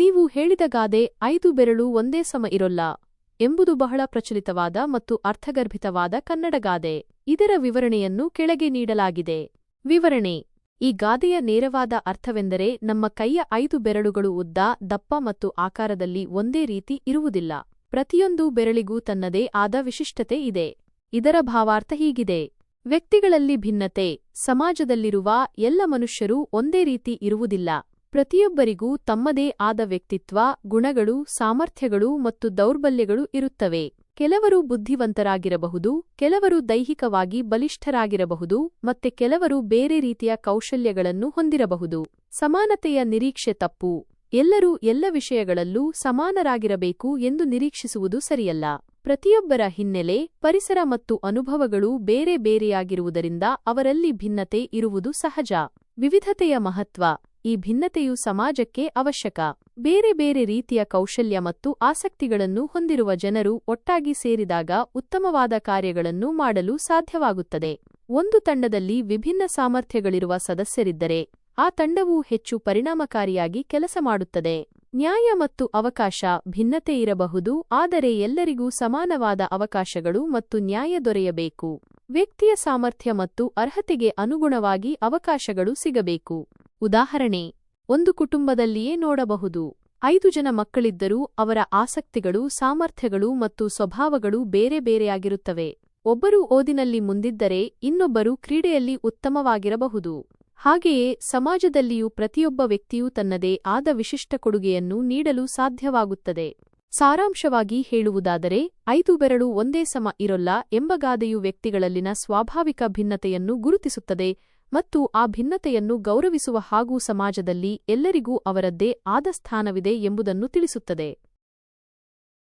ನೀವು ಹೇಳಿದ ಗಾದೆ ಐದು ಬೆರಳು ಒಂದೇ ಸಮ ಇರೋಲ್ಲ ಎಂಬುದು ಬಹಳ ಪ್ರಚಲಿತವಾದ ಮತ್ತು ಅರ್ಥಗರ್ಭಿತವಾದ ಕನ್ನಡ ಗಾದೆ. ಇದರ ವಿವರಣೆಯನ್ನು ಕೆಳಗೆ ನೀಡಲಾಗಿದೆ. ವಿವರಣೆ. ಈ ಗಾದೆಯ ನೇರವಾದ ಅರ್ಥವೆಂದರೆ ನಮ್ಮ ಕೈಯ ಐದು ಬೆರಳುಗಳು ಉದ್ದ, ದಪ್ಪ ಮತ್ತು ಆಕಾರದಲ್ಲಿ ಒಂದೇ ರೀತಿ ಇರುವುದಿಲ್ಲ. ಪ್ರತಿಯೊಂದು ಬೆರಳಿಗೂ ತನ್ನದೇ ಆದ ವಿಶಿಷ್ಟತೆ ಇದೆ. ಇದರ ಭಾವಾರ್ಥ ಹೀಗಿದೆ. ವ್ಯಕ್ತಿಗಳಲ್ಲಿ ಭಿನ್ನತೆ, ಸಮಾಜದಲ್ಲಿರುವ ಎಲ್ಲ ಮನುಷ್ಯರೂ ಒಂದೇ ರೀತಿ ಇರುವುದಿಲ್ಲ. ಪ್ರತಿಯೊಬ್ಬರಿಗೂ ತಮ್ಮದೇ ಆದ ವ್ಯಕ್ತಿತ್ವ, ಗುಣಗಳು, ಸಾಮರ್ಥ್ಯಗಳು ಮತ್ತು ದೌರ್ಬಲ್ಯಗಳು ಇರುತ್ತವೆ. ಕೆಲವರು ಬುದ್ಧಿವಂತರಾಗಿರಬಹುದು, ಕೆಲವರು ದೈಹಿಕವಾಗಿ ಬಲಿಷ್ಠರಾಗಿರಬಹುದು ಮತ್ತೆ ಕೆಲವರು ಬೇರೆ ರೀತಿಯ ಕೌಶಲ್ಯಗಳನ್ನು ಹೊಂದಿರಬಹುದು. ಸಮಾನತೆಯ ನಿರೀಕ್ಷೆ ತಪ್ಪು. ಎಲ್ಲರೂ ಎಲ್ಲ ವಿಷಯಗಳಲ್ಲೂ ಸಮಾನರಾಗಿರಬೇಕು ಎಂದು ನಿರೀಕ್ಷಿಸುವುದು ಸರಿಯಲ್ಲ. ಪ್ರತಿಯೊಬ್ಬರ ಹಿನ್ನೆಲೆ, ಪರಿಸರ ಮತ್ತು ಅನುಭವಗಳು ಬೇರೆ ಬೇರೆಯಾಗಿರುವುದರಿಂದ ಅವರಲ್ಲಿ ಭಿನ್ನತೆ ಇರುವುದು ಸಹಜ. ವಿವಿಧತೆಯ ಮಹತ್ವ. ಈ ಭಿನ್ನತೆಯು ಸಮಾಜಕ್ಕೆ ಅವಶ್ಯಕ. ಬೇರೆ ಬೇರೆ ರೀತಿಯ ಕೌಶಲ್ಯ ಮತ್ತು ಆಸಕ್ತಿಗಳನ್ನು ಹೊಂದಿರುವ ಜನರು ಒಟ್ಟಾಗಿ ಸೇರಿದಾಗ ಉತ್ತಮವಾದ ಕಾರ್ಯಗಳನ್ನು ಮಾಡಲು ಸಾಧ್ಯವಾಗುತ್ತದೆ. ಒಂದು ತಂಡದಲ್ಲಿ ವಿಭಿನ್ನ ಸಾಮರ್ಥ್ಯಗಳಿರುವ ಸದಸ್ಯರಿದ್ದರೆ, ಆ ತಂಡವು ಹೆಚ್ಚು ಪರಿಣಾಮಕಾರಿಯಾಗಿ ಕೆಲಸ ಮಾಡುತ್ತದೆ. ನ್ಯಾಯ ಮತ್ತು ಅವಕಾಶ ಭಿನ್ನತೆ ಇರಬಹುದು, ಆದರೆ ಎಲ್ಲರಿಗೂ ಸಮಾನವಾದ ಅವಕಾಶಗಳು ಮತ್ತು ನ್ಯಾಯ ದೊರೆಯಬೇಕು. ವ್ಯಕ್ತಿಯ ಸಾಮರ್ಥ್ಯ ಮತ್ತು ಅರ್ಹತೆಗೆ ಅನುಗುಣವಾಗಿ ಅವಕಾಶಗಳು ಸಿಗಬೇಕು. ಉದಾಹರಣೆ, ಒಂದು ಕುಟುಂಬದಲ್ಲಿಯೇ ನೋಡಬಹುದು. ಐದು ಜನ ಮಕ್ಕಳಿದ್ದರೂ ಅವರ ಆಸಕ್ತಿಗಳು, ಸಾಮರ್ಥ್ಯಗಳು ಮತ್ತು ಸ್ವಭಾವಗಳು ಬೇರೆ ಬೇರೆಯಾಗಿರುತ್ತವೆ. ಒಬ್ಬರು ಓದಿನಲ್ಲಿ ಮುಂದಿದ್ದರೆ ಇನ್ನೊಬ್ಬರು ಕ್ರೀಡೆಯಲ್ಲಿ ಉತ್ತಮವಾಗಿರಬಹುದು. ಹಾಗೆಯೇ ಸಮಾಜದಲ್ಲಿಯೂ ಪ್ರತಿಯೊಬ್ಬ ವ್ಯಕ್ತಿಯೂ ತನ್ನದೇ ಆದ ವಿಶಿಷ್ಟ ಕೊಡುಗೆಯನ್ನು ನೀಡಲು ಸಾಧ್ಯವಾಗುತ್ತದೆ. ಸಾರಾಂಶವಾಗಿ ಹೇಳುವುದಾದರೆ, ಐದು ಬೆರಳು ಒಂದೇ ಸಮ ಇರೊಲ್ಲ ಎಂಬ ಗಾದೆಯು ವ್ಯಕ್ತಿಗಳಲ್ಲಿನ ಸ್ವಾಭಾವಿಕ ಭಿನ್ನತೆಯನ್ನು ಗುರುತಿಸುತ್ತದೆ. ಮತ್ತು ಆ ಭಿನ್ನತೆಯನ್ನು ಗೌರವಿಸುವ ಹಾಗೂ ಸಮಾಜದಲ್ಲಿ ಎಲ್ಲರಿಗೂ ಅವರದ್ದೇ ಆದ ಸ್ಥಾನವಿದೆ ಎಂಬುದನ್ನು ತಿಳಿಸುತ್ತದೆ.